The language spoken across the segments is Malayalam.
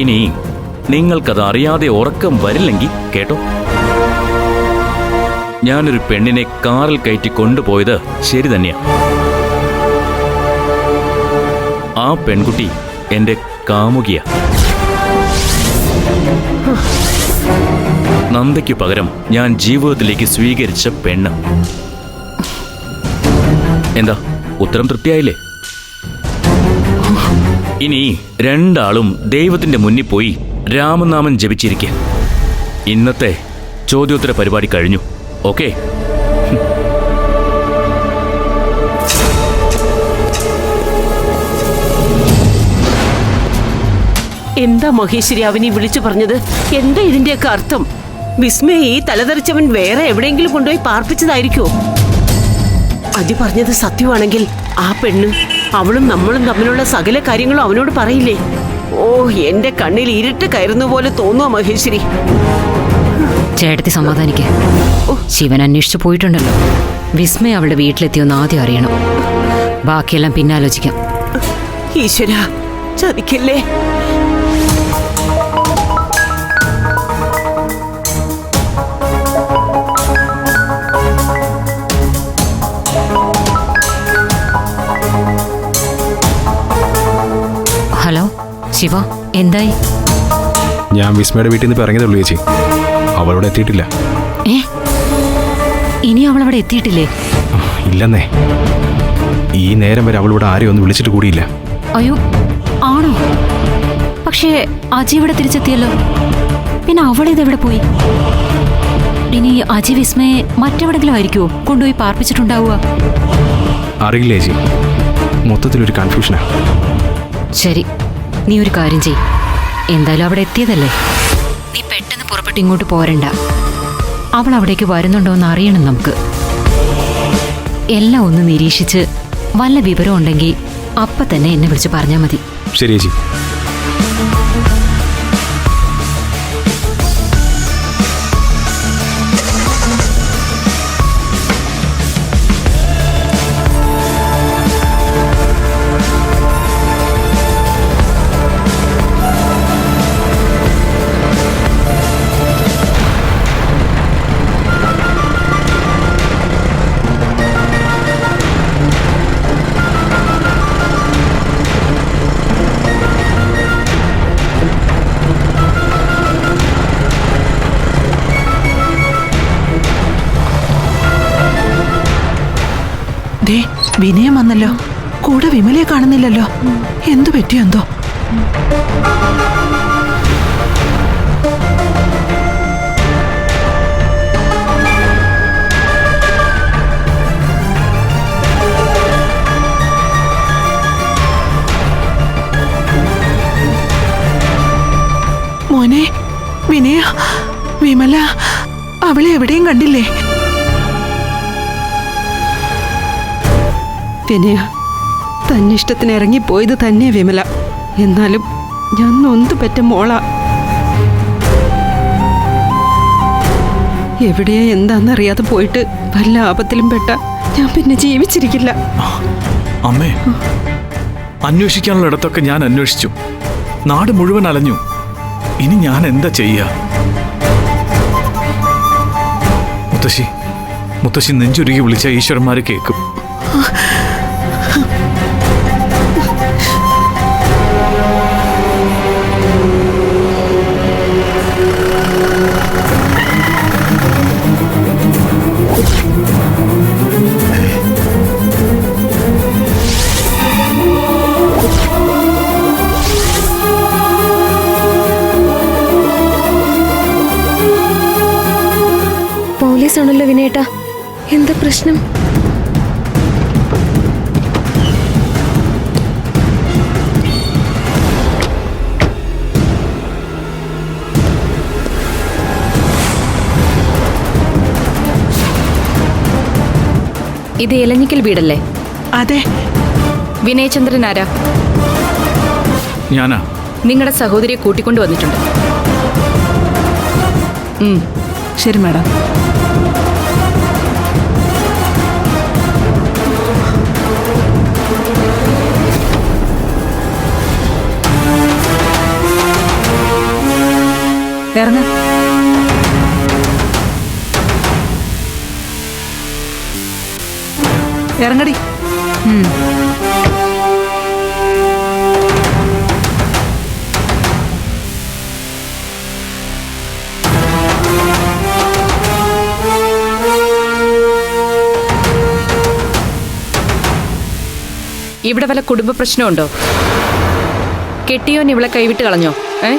ഇനി നിങ്ങൾക്കത് അറിയാതെ ഉറക്കം വരില്ലെങ്കിൽ കേട്ടോ. ഞാനൊരു പെണ്ണിനെ കാറിൽ കയറ്റി കൊണ്ടുപോയത് ശരി തന്നെയാ. ആ പെൺകുട്ടി എന്റെ കാമുകിയ. നന്ദയ്ക്ക് പകരം ഞാൻ ജീവിതത്തിലേക്ക് സ്വീകരിച്ച പെണ്ണ്. എന്താ ഉത്തരം തൃപ്തിയായില്ലേ? ഇനി രണ്ടാളും ദൈവത്തിന്റെ മുന്നിൽ പോയി രാമനാമം ജപിച്ചിരിക്കുക ഇന്നത്തെ ചോദ്യോത്തര പരിപാടി കഴിഞ്ഞു. ഓക്കെ? എന്താ മഹേശ്വരി അവനെ വിളിച്ചു പറഞ്ഞത്? എന്താ ഇതിന്റെയൊക്കെ അർത്ഥം? വിസ്മയെ ഈ തലതെറിച്ചവൻ വേറെ എവിടെയെങ്കിലും കൊണ്ടുപോയി പാർപ്പിച്ചതായിരിക്കുമോ അജി പറഞ്ഞത് സത്യമാണെങ്കിൽ ആ പെണ്ണ് അവളും നമ്മളും തമ്മിലുള്ള സകല കാര്യങ്ങളും അവനോട് പറയില്ലേ? ഓ എന്റെ കണ്ണിൽ ഇരുട്ട് കയറുന്ന പോലെ തോന്നുക മഹേശ്വരി. ചേട്ടത്തി സമാധാനിക്ക. ശിവൻ അന്വേഷിച്ചു പോയിട്ടുണ്ടല്ലോ. വിസ്മയ അവളുടെ വീട്ടിലെത്തിയൊന്ന് ആദ്യം അറിയണം. ബാക്കിയെല്ലാം പിന്നാലോചിക്കാം ഈശ്വര ചതിക്കല്ലേ? ശിവ എന്തായി? ഞാൻ വിസ്മയുടെ വീട്ടിൽ നിന്ന് ഇപ്പോൾ ഇറങ്ങിയതേ ഉള്ളൂ ചേച്ചി. അവളവിടെ എത്തിയിട്ടില്ല. ഏ? ഇനി അവൾ അവിടെ എത്തിയിട്ടില്ലേ? ഇല്ലെന്നേ. ഈ നേരം വരെ അവളിവിടെ ആരെയും ഒന്ന് വിളിച്ചിട്ട് കൂടിയില്ല. അയ്യോ ആണോ? പക്ഷേ അജി ഇവിടെ തിരിച്ചെത്തിയല്ലോ. പിന്നെ അവളിതെവിടെ പോയി? ഇനി അജി വിസ്മയെ മറ്റെവിടെങ്കിലും ആയിരിക്കുമോ കൊണ്ടുപോയി പാർപ്പിച്ചിട്ടുണ്ടാവുക. അറിയില്ല ചേച്ചി? മൊത്തത്തിലൊരു കൺഫ്യൂഷനാണ് ശരി. നീ ഒരു കാര്യം ചെയ് എന്തായാലും അവിടെ എത്തിയതല്ലേ? നീ പെട്ടെന്ന് പുറപ്പെട്ട്. ഇങ്ങോട്ട് പോരണ്ട. അവൾ അവിടേക്ക് വരുന്നുണ്ടോ എന്ന് അറിയണം നമുക്ക്. എല്ലാം ഒന്ന് നിരീക്ഷിച്ച് വല്ല വിവരം ഉണ്ടെങ്കിൽ അപ്പൊ തന്നെ എന്നെ വിളിച്ച് പറഞ്ഞാൽ മതി. ശരി ചേച്ചി. കൂടെ വിമലയെ കാണുന്നില്ലല്ലോ. എന്തു പറ്റിയോ എന്തോ? മോനെ വിനയ വിമല അവളെ എവിടെയും കണ്ടില്ലേ? വിനയ തന്നിഷ്ടത്തിന് ഇറങ്ങിപ്പോയത് തന്നെ വിമല. എന്നാലും ഞാൻ നൊന്തു പറ്റ മോള. എവിടെയാ എന്താണെന്നറിയാതെ പോയിട്ട് വല്ല ആപത്തിലും പെട്ട ഞാൻ പിന്നെ ജീവിച്ചിരിക്കില്ല. അമ്മേ അന്വേഷിക്കാനുള്ള ഇടത്തൊക്കെ ഞാൻ അന്വേഷിച്ചു. നാട് മുഴുവൻ അലഞ്ഞു. ഇനി ഞാൻ എന്താ ചെയ്യുക മുത്തശ്ശി മുത്തശ്ശി നെഞ്ചുരുകി വിളിച്ച ഈശ്വരന്മാരെ കേൾക്കും. ഇത് ഇലഞ്ഞിക്കൽ വീടല്ലേ? അതെ. വിനയചന്ദ്രൻ ആരാ? ഞാനാ. നിങ്ങളുടെ സഹോദരിയെ കൂട്ടിക്കൊണ്ടു വന്നിട്ടുണ്ട്. ശരി മാഡം. ഇറങ്ങടി. ഇവിടെ വല്ല കുടുംബ പ്രശ്നമുണ്ടോ? കെട്ടിയോൻ ഇവളെ കൈവിട്ട് കളഞ്ഞോ? ഏ?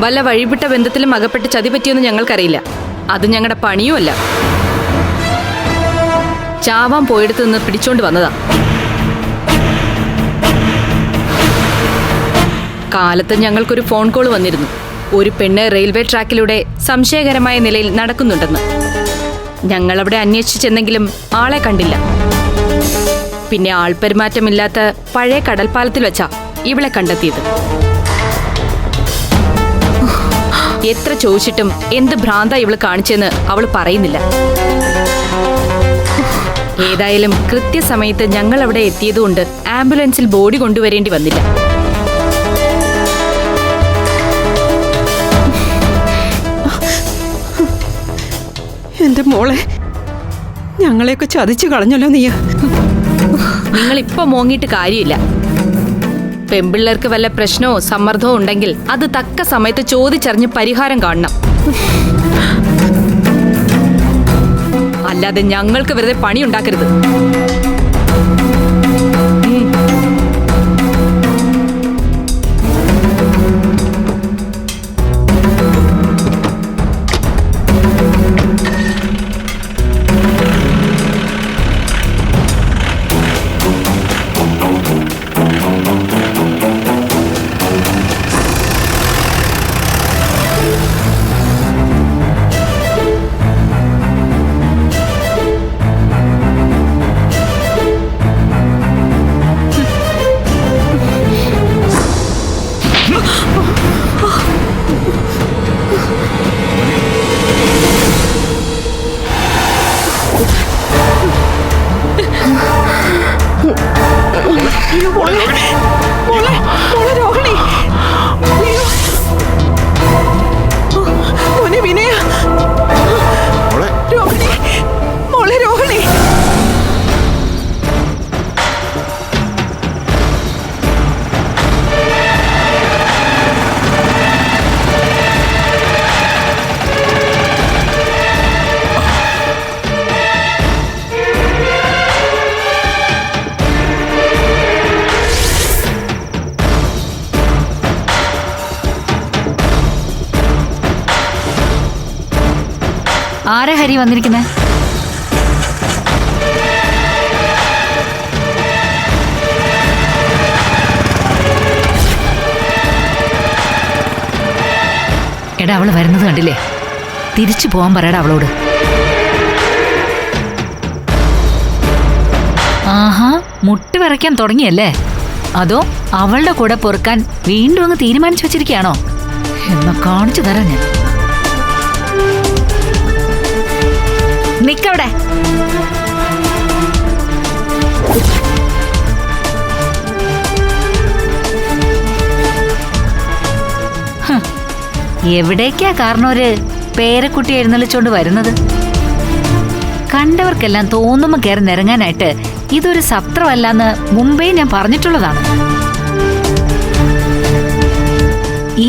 വല്ല വഴിവിട്ട ബന്ധത്തിലും അകപ്പെട്ട് ചതി പറ്റിയൊന്നും ഞങ്ങൾക്കറിയില്ല. അത് ഞങ്ങളുടെ പണിയുമല്ല. ചാവാൻ പോയിടത്ത് നിന്ന് പിടിച്ചോണ്ട് വന്നതാ. കാലത്ത് ഞങ്ങൾക്കൊരു ഫോൺ കോൾ വന്നിരുന്നു. ഒരു പെണ്ണ് റെയിൽവേ ട്രാക്കിലൂടെ സംശയകരമായ നിലയിൽ നടക്കുന്നുണ്ടെന്ന്. ഞങ്ങൾ അവിടെ അന്വേഷിച്ചെന്നെങ്കിലും ആളെ കണ്ടില്ല. പിന്നെ ആൾപെരുമാറ്റമില്ലാത്ത പഴയ കടൽപ്പാലത്തിൽ വെച്ചാ ഇവളെ കണ്ടെത്തിയത്. എത്ര ചോദിച്ചിട്ടും എന്ത് ഭ്രാന്ത ഇവൾ കാണിച്ചെന്ന് അവൾ പറയുന്നില്ല. ഏതായാലും കൃത്യസമയത്ത് ഞങ്ങൾ അവിടെ എത്തിയതുകൊണ്ട് ആംബുലൻസിൽ ബോഡി കൊണ്ടുവരേണ്ടി വന്നില്ല. എന്റെ മോളെ ഞങ്ങളെയൊക്കെ ചതിച്ചു കളഞ്ഞല്ലോ നീ നിങ്ങൾ ഇപ്പൊ മോങ്ങിയിട്ട് കാര്യമില്ല. പെമ്പിള്ളേർക്ക് വല്ല പ്രശ്നമോ സമ്മർദ്ദമോ ഉണ്ടെങ്കിൽ അത് തക്ക സമയത്ത് ചോദിച്ചറിഞ്ഞ് പരിഹാരം കാണണം. അല്ലാതെ ഞങ്ങൾക്ക് വെറുതെ പണി Oh, ആരാ ഹരി വന്നിരിക്കുന്നത് എടാ അവൾ വരുന്നത് കണ്ടില്ലേ? തിരിച്ചു പോവാൻ പറയടാ അവളോട്. ആഹാ മുട്ട് വിറയ്ക്കാൻ തുടങ്ങിയല്ലേ? അതോ അവളുടെ കൂടെ പൊറുക്കാൻ വീണ്ടും അങ്ങ് തീരുമാനിച്ചു വെച്ചിരിക്കുകയാണോ? എന്നാ കാണിച്ചു തരാം ഞാൻ. നിക്കവിടെ. എവിടേക്കാ കാരണവര് പേരക്കുട്ടി എഴുന്നള്ളിച്ചോണ്ട് വരുന്നത്? കണ്ടവർക്കെല്ലാം തോന്നുമ്പോ കയറി നിരങ്ങാനായിട്ട് ഇതൊരു സത്രമല്ലാന്ന് മുമ്പേ ഞാൻ പറഞ്ഞിട്ടുള്ളതാണ്.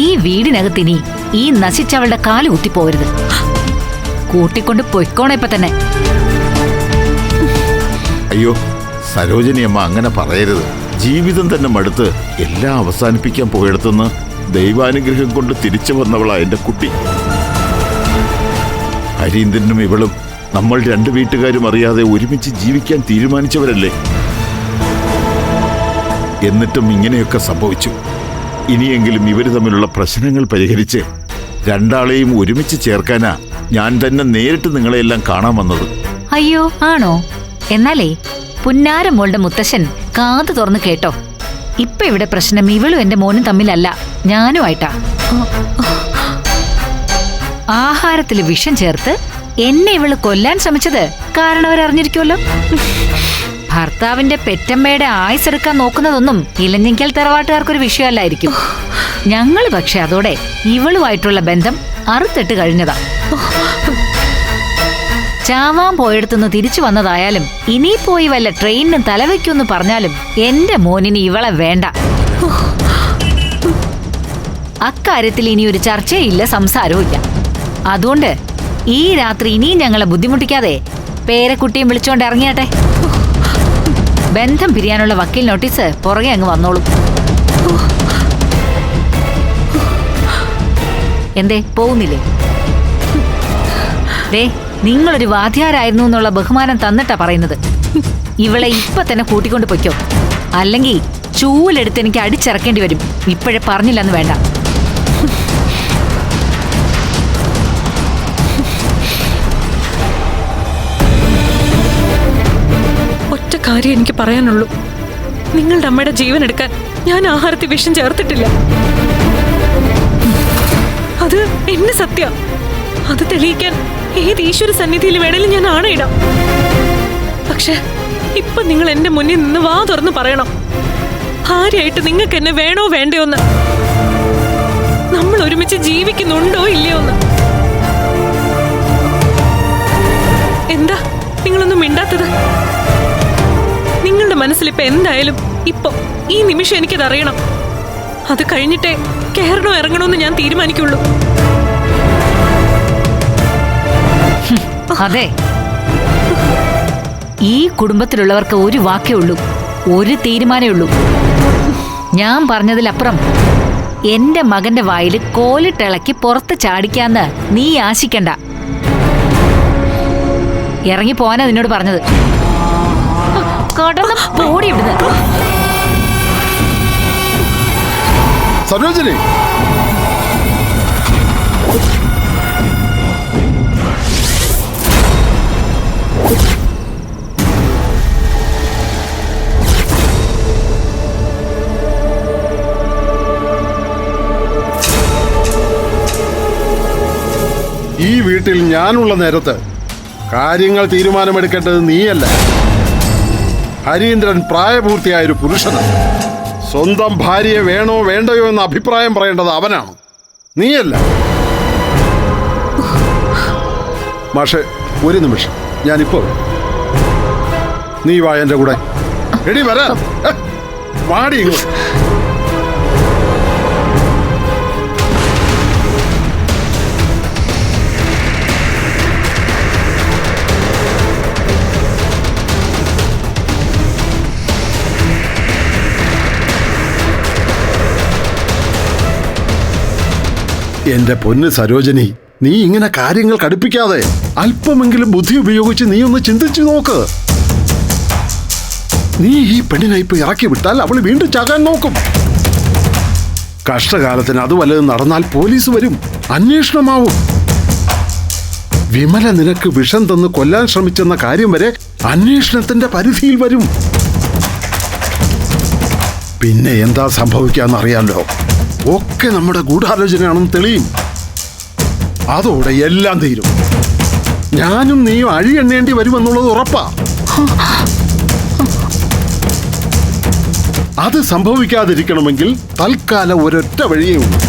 ഈ വീടിനകത്തിനി ഈ നശിച്ചവളുടെ കാൽ കുത്തിപ്പോരുത് കൂട്ടിക്കൊണ്ട് പൊയ്ക്കോണേ ഇപ്പൊ തന്നെ. അയ്യോ സരോജനിയമ്മ അങ്ങനെ പറയരുത്. ജീവിതം തന്നെ മടുത്ത് എല്ലാം അവസാനിപ്പിക്കാൻ പോയെടുത്തുനിന്ന് ദൈവാനുഗ്രഹം കൊണ്ട് തിരിച്ചു വന്നവളാ എന്റെ കുട്ടി. ഹരീന്ദ്രനും ഇവളും നമ്മൾ രണ്ട് വീട്ടുകാരും അറിയാതെ ഒരുമിച്ച് ജീവിക്കാൻ തീരുമാനിച്ചവരല്ലേ? എന്നിട്ടും ഇങ്ങനെയൊക്കെ സംഭവിച്ചു. ഇനിയെങ്കിലും ഇവർ തമ്മിലുള്ള പ്രശ്നങ്ങൾ പരിഹരിച്ച് രണ്ടാളെയും ഒരുമിച്ച് ചേർക്കാനാ ഞാൻ തന്നെ നേരിട്ട് നിങ്ങളെയെല്ലാം കാണാൻ വന്നത്. അയ്യോ ആണോ? എന്നാലേ പുന്നാരമോളുടെ മുത്തശ്ശൻ കാതു തുറന്ന് കേട്ടോ. ഇപ്പൊ ഇവിടെ പ്രശ്നം ഇവളും എന്റെ മോനും തമ്മിലല്ല ഞാനുമായിട്ടാ. ആഹാരത്തിൽ വിഷം ചേർത്ത് എന്നെ ഇവൾ കൊല്ലാൻ ശ്രമിച്ചത് കാരണം അവരറിഞ്ഞിരിക്കുമല്ലോ ഭർത്താവിന്റെ പെറ്റമ്മയുടെ ആയുസെടുക്കാൻ നോക്കുന്നതൊന്നും ഇലഞ്ഞിക്കൽ തറവാട്ടുകാർക്കൊരു വിഷയമല്ലായിരിക്കും. ഞങ്ങൾ പക്ഷെ അതോടെ ഇവളുമായിട്ടുള്ള ബന്ധം അറുത്തിട്ട് കഴിഞ്ഞതാ. ചാവാൻ പോയെടുത്തുനിന്ന് തിരിച്ചു വന്നതായാലും ഇനി പോയി വല്ല ട്രെയിനിന് തലവെക്കുമെന്ന് പറഞ്ഞാലും എന്റെ മോനിന് ഇവളെ വേണ്ട. അക്കാര്യത്തിൽ ഇനി ഒരു ചർച്ചയില്ല സംസാരവും ഇല്ല അതുകൊണ്ട് ഈ രാത്രി ഇനിയും ഞങ്ങളെ ബുദ്ധിമുട്ടിക്കാതെ പേരക്കുട്ടിയും വിളിച്ചോണ്ട് ഇറങ്ങിയാട്ടെ. ബന്ധം പിരിയാനുള്ള വക്കീൽ നോട്ടീസ് പുറകെ അങ്ങ് വന്നോളും. എന്തേ പോകുന്നില്ലേ? ദേ നിങ്ങളൊരു വാദ്യാരായിരുന്നു എന്നുള്ള ബഹുമാനം തന്നിട്ടാ പറയുന്നത്. ഇവളെ ഇപ്പൊ തന്നെ കൂട്ടിക്കൊണ്ട് പൊയ്ക്കോ. അല്ലെങ്കിൽ ചൂലെടുത്ത് എനിക്ക് അടിച്ചിറക്കേണ്ടി വരും. ഇപ്പോഴേ പറഞ്ഞില്ലെന്ന് വേണ്ട. ഒറ്റ കാര്യം എനിക്ക് പറയാനുള്ളൂ. നിങ്ങളുടെ അമ്മയുടെ ജീവൻ എടുക്കാൻ ഞാൻ ആഹാരത്തിൽ വിഷം ചേർത്തിട്ടില്ല. അത് എന്നെ സത്യ. അത് തെളിയിക്കാൻ ഏത് ഈശ്വര സന്നിധിയിൽ വേണേലും ഞാൻ ആണയിടാം. പക്ഷെ ഇപ്പൊ നിങ്ങൾ എന്റെ മുന്നിൽ നിന്ന് വാ തുറന്ന് പറയണം. ഭാര്യയായിട്ട് നിങ്ങൾക്ക് എന്നെ വേണോ വേണ്ടയോ എന്ന് നമ്മൾ ഒരുമിച്ച് ജീവിക്കുന്നുണ്ടോ ഇല്ലയോ എന്ന് എന്താ നിങ്ങളൊന്നും മിണ്ടാത്തത്? നിങ്ങളുടെ മനസ്സിൽ ഇപ്പൊ എന്തായാലും ഇപ്പൊ ഈ നിമിഷം എനിക്കത് അറിയണം അത് കഴിഞ്ഞിട്ടേ കയറണോ ഇറങ്ങണോ എന്ന് ഞാൻ തീരുമാനിക്കുള്ളൂ. അതെ. ഈ കുടുംബത്തിലുള്ളവർക്ക് ഒരു വാക്കേ ഉള്ളൂ. ഒരു തീരുമാനമേ ഉള്ളൂ. ഞാൻ പറഞ്ഞതിലപ്പുറം എന്റെ മകന്റെ വായിൽ കോലിട്ടിളക്കി പുറത്ത് ചാടിക്കാന്ന് നീ ആശിക്കണ്ട. ഇറങ്ങി പോവാനാ നിന്നോട് പറഞ്ഞത്. കടന്ന് പോടി ഇവിടുന്ന്. സരോജിനി വീട്ടിൽ ഞാനുള്ള നേരത്ത് കാര്യങ്ങൾ തീരുമാനമെടുക്കേണ്ടത് നീയല്ല. ഹരീന്ദ്രൻ പ്രായപൂർത്തിയായ ഒരു പുരുഷനാണ്. സ്വന്തം ഭാര്യയെ വേണോ വേണ്ടയോ എന്ന അഭിപ്രായം പറയേണ്ടത് അവനാണ്. നീയല്ല. മാഷെ ഒരു നിമിഷം. ഞാനിപ്പോ. നീ വായ എന്റെ കൂടെ. എടി വരാ. വാടി ഇങ്ങോട്ട്. എന്റെ പൊന്ന് സരോജനി നീ ഇങ്ങനെ കാര്യങ്ങൾ കടുപ്പിക്കാതെ അല്പമെങ്കിലും ബുദ്ധി ഉപയോഗിച്ച് നീ ഒന്ന് ചിന്തിച്ചു നോക്ക്. നീ ഈ പെണ്ണിനെ ഇപ്പൊ ഇറക്കി വിട്ടാൽ അവൾ വീണ്ടും ചാകാൻ നോക്കും. കഷ്ടകാലത്തിന് അത് വല്ലതും നടന്നാൽ പോലീസ് വരും അന്വേഷണമാവും. വിമല നിനക്ക് വിഷം തന്ന് കൊല്ലാൻ ശ്രമിച്ചെന്ന കാര്യം വരെ അന്വേഷണത്തിന്റെ പരിധിയിൽ വരും. പിന്നെ എന്താ സംഭവിക്കാന്നറിയാലോ ഒക്കെ നമ്മുടെ ഗൂഢാലോചനയാണെന്ന് തെളിയും. അതോടെ എല്ലാം തീരും. ഞാനും നീയും അഴി എണ്ണേണ്ടി വരുമെന്നുള്ളത് ഉറപ്പാ. അത് സംഭവിക്കാതിരിക്കണമെങ്കിൽ തൽക്കാലം ഒരൊറ്റ വഴിയേ ഉള്ളൂ.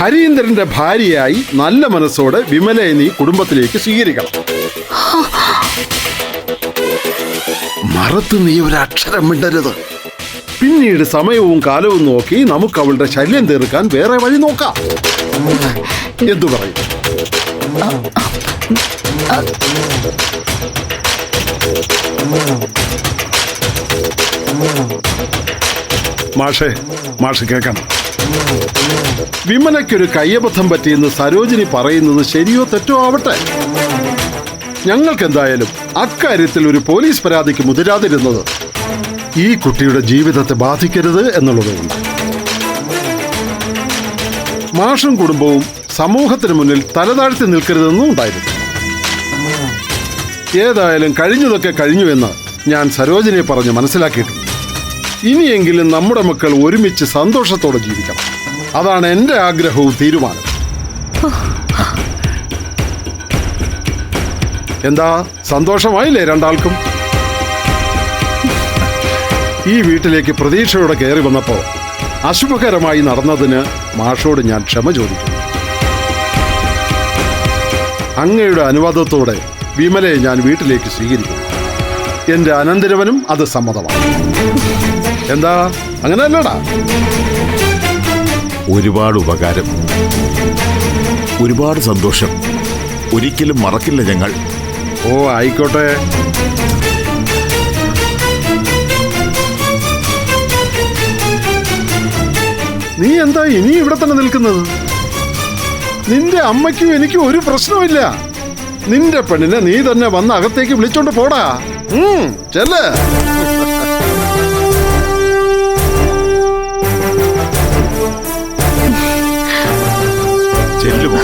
ഹരീന്ദ്രന്റെ ഭാര്യയായി നല്ല മനസ്സോടെ വിമലയെ നീ കുടുംബത്തിലേക്ക് സ്വീകരിക്കണം. മറത്ത് നീ ഒരു അക്ഷരം മിണ്ടരുത്. പിന്നീട് സമയവും കാലവും നോക്കി നമുക്ക് അവളുടെ ശല്യം തീർക്കാൻ വേറെ വഴി നോക്കാം. എന്തു പറയും? മാഷേ മാഷ് കേൾക്കണം. വിമലയ്ക്കൊരു കയ്യബദ്ധം പറ്റിയെന്ന് സരോജിനി പറയുന്നത് ശരിയോ തെറ്റോ ആവട്ടെ? ഞങ്ങൾക്കെന്തായാലും അക്കാര്യത്തിൽ ഒരു പോലീസ് പരാതിക്ക് മുതിരാതിരുന്നത് ഈ കുട്ടിയുടെ ജീവിതത്തെ ബാധിക്കരുത് എന്നുള്ളതുകൊണ്ട്. മാഷും കുടുംബവും സമൂഹത്തിന് മുന്നിൽ തലതാഴ്ത്തി നിൽക്കരുതെന്നും ഉണ്ടായിരുന്നു. ഏതായാലും കഴിഞ്ഞതൊക്കെ കഴിഞ്ഞുവെന്ന് ഞാൻ സരോജിനെ പറഞ്ഞ് മനസ്സിലാക്കിയിട്ടുണ്ട്. ഇനിയെങ്കിലും നമ്മുടെ മക്കൾ ഒരുമിച്ച് സന്തോഷത്തോടെ ജീവിക്കണം. അതാണ് എന്റെ ആഗ്രഹവും തീരുമാനം എന്താ? സന്തോഷമായില്ലേ രണ്ടാൾക്കും? ഈ വീട്ടിലേക്ക് പ്രതീക്ഷയോടെ കയറി വന്നപ്പോൾ അശുഭകരമായി നടന്നതിന് മാഷോട് ഞാൻ ക്ഷമ ചോദിക്കുന്നു അങ്ങയുടെ അനുവാദത്തോടെ വിമലയെ ഞാൻ വീട്ടിലേക്ക് സ്വീകരിക്കുന്നു. എന്റെ അനന്തരവനും അത് സമ്മതമാണ്. എന്താ? അങ്ങനെ അങ്ങനെയല്ലടാ ഒരുപാട് ഉപകാരം. ഒരുപാട് സന്തോഷം. ഒരിക്കലും മറക്കില്ല ഞങ്ങൾ. ഓ ആയിക്കോട്ടെ. നീ എന്താ ഇനി ഇവിടെ തന്നെ നിൽക്കുന്നത്? നിന്റെ അമ്മയ്ക്കും എനിക്കും ഒരു പ്രശ്നമില്ല നിന്റെ പെണ്ണിനെ നീ തന്നെ വന്ന് അകത്തേക്ക് വിളിച്ചോണ്ട് പോടാ. ചെല്ല്. ചെല്ലുമോ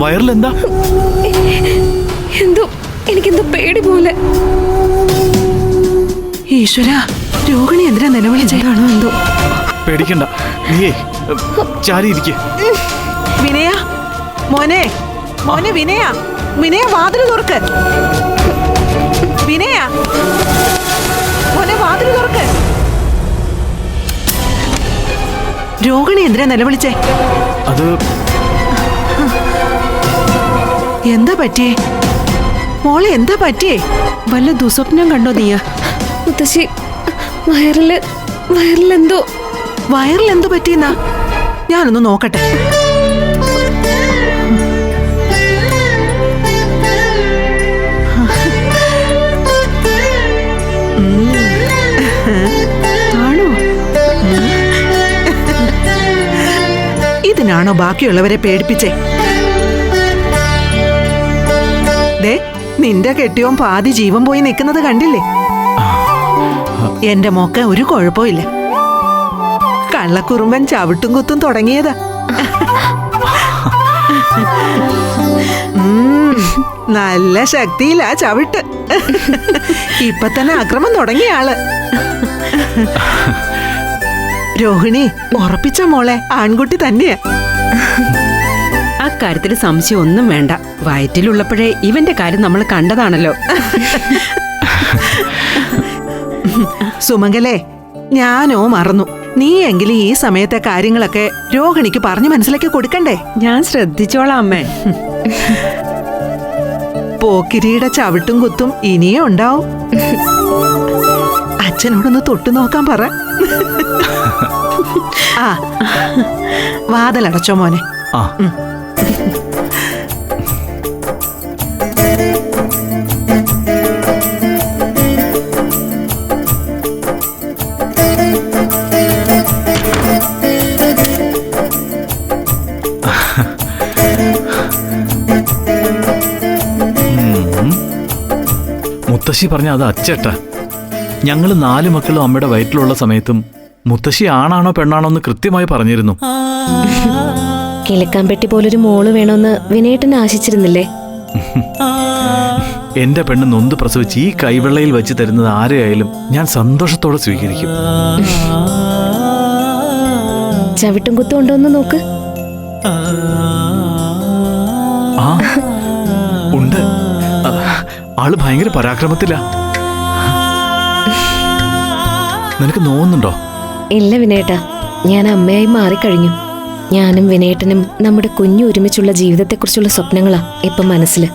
വയറിലെന്താ? എന്തോ എനിക്കെന്തോ പേടി പോലെ. ഈശ്വര രോഹിണി എന്തിനാ നിലവിളിച്ചാണോ എന്തോ? പേടിക്കണ്ട. നീയേ ചാരി ഇരിക്കേ. വിനയ മോനെ മോനെ വിനയ വിനയ വാതിൽ തുറക്ക്. വിനയ മോനെ വാതിൽ തുറക്ക്. രോഹിണി എന്തിനാ നിലവിളിച്ചേ അത് എന്താ പറ്റിയേ? മോളെ എന്താ പറ്റിയേ? വല്ല ദുസ്വപ്നം കണ്ടോ നീയ? മുത്തശ്ശി വയറിൽ വയറിലെന്തോ? വയറിലെന്തോ എന്തു പറ്റിയെന്നാ? ഞാനൊന്ന് നോക്കട്ടെ. ഇതിനാണോ ബാക്കിയുള്ളവരെ പേടിപ്പിച്ചേ? ദേ നിന്റെ കെട്ടിയോൻ പാതി ജീവൻ പോയി നിൽക്കുന്നത് കണ്ടില്ലേ? എന്റെ മോക്ക ഒരു കുഴപ്പമില്ല. കള്ളക്കുറുമ്പൻ ചവിട്ടും കുത്തും തുടങ്ങിയതാ. നല്ല ശക്തിയിലാ ചവിട്ട്. ഇപ്പൊ തന്നെ അക്രമം തുടങ്ങിയ ആൾ. രോഹിണി ഉറപ്പിച്ച മോളെ? ആൺകുട്ടി തന്നെയാ. അക്കാര്യത്തിൽ സംശയം ഒന്നും വേണ്ട. വയറ്റിലുള്ളപ്പോഴേ ഇവന്റെ കാര്യം നമ്മൾ കണ്ടതാണല്ലോ. സുമംഗലേ ഞാനോ മറന്നു. നീ എങ്കിലും ഈ സമയത്തെ കാര്യങ്ങളൊക്കെ രോഹിണിക്ക് പറഞ്ഞു മനസ്സിലാക്കി കൊടുക്കണ്ടേ? ഞാൻ ശ്രദ്ധിച്ചോളാം അമ്മേ. പോക്കിരിയുടെ ചവിട്ടും കുത്തും ഇനിയും ഉണ്ടാവും. അച്ഛനോടൊന്ന് തൊട്ടു നോക്കാൻ പറ. ആ വാതിലടച്ചോ മോനെ. ആ. മുത്തശ്ശി പറഞ്ഞ അത് അച്ചട്ട. ഞങ്ങൾ നാല് മക്കളും അമ്മയുടെ വയറ്റിലുള്ള സമയത്തും മുത്തശ്ശി ആണാണോ പെണ്ണാണോ എന്ന് കൃത്യമായി പറഞ്ഞിരുന്നു. കിഴക്കാൻ പെട്ടി പോലൊരു മോൾ വേണമെന്ന് വിനേട്ടൻ ആശിച്ചിരുന്നില്ലേ? എന്റെ പെണ്ണ് നൊന്ത് പ്രസവിച്ച് ഈ കൈവെള്ളയിൽ വെച്ച് തരുന്നത് ആരെയായാലും ഞാൻ സന്തോഷത്തോടെ സ്വീകരിക്കും. ചവിട്ടും കുത്തും ഉണ്ടോ എന്ന് നോക്ക്. ആ. ഉണ്ട്. ആൾ ഭയങ്കര പരാക്രമത്തില. നിനക്ക് നോവുന്നുണ്ടോ? ഇല്ല വിനേട്ട ഞാൻ അമ്മയായി മാറിക്കഴിഞ്ഞു. ഞാനും വിനേട്ടനും നമ്മുടെ കുഞ്ഞു ഒരുമിച്ചുള്ള ജീവിതത്തെക്കുറിച്ചുള്ള സ്വപ്നങ്ങളാ ഇപ്പൊ മനസ്സിൽ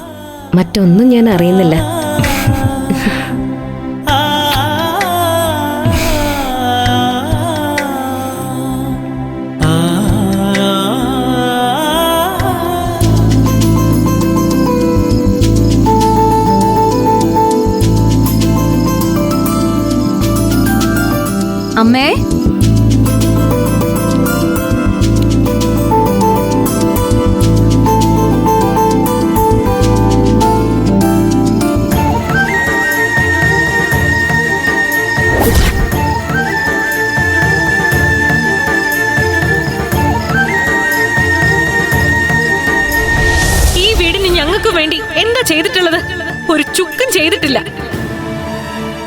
മറ്റൊന്നും ഞാൻ അറിയുന്നില്ല.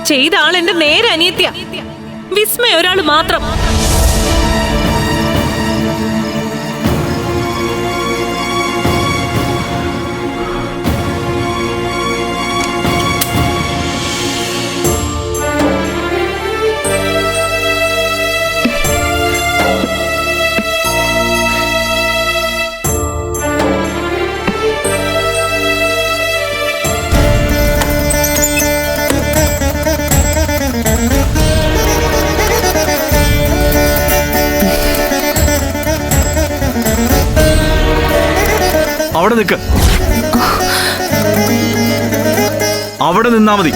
ചെയ്ത ആൾ എന്റെ നേരെ അനിയത്യ വിസ്മയ ഒരാൾ മാത്രം. അവിടെ നിൽക്ക് അവിടെ നിന്നാ മതി.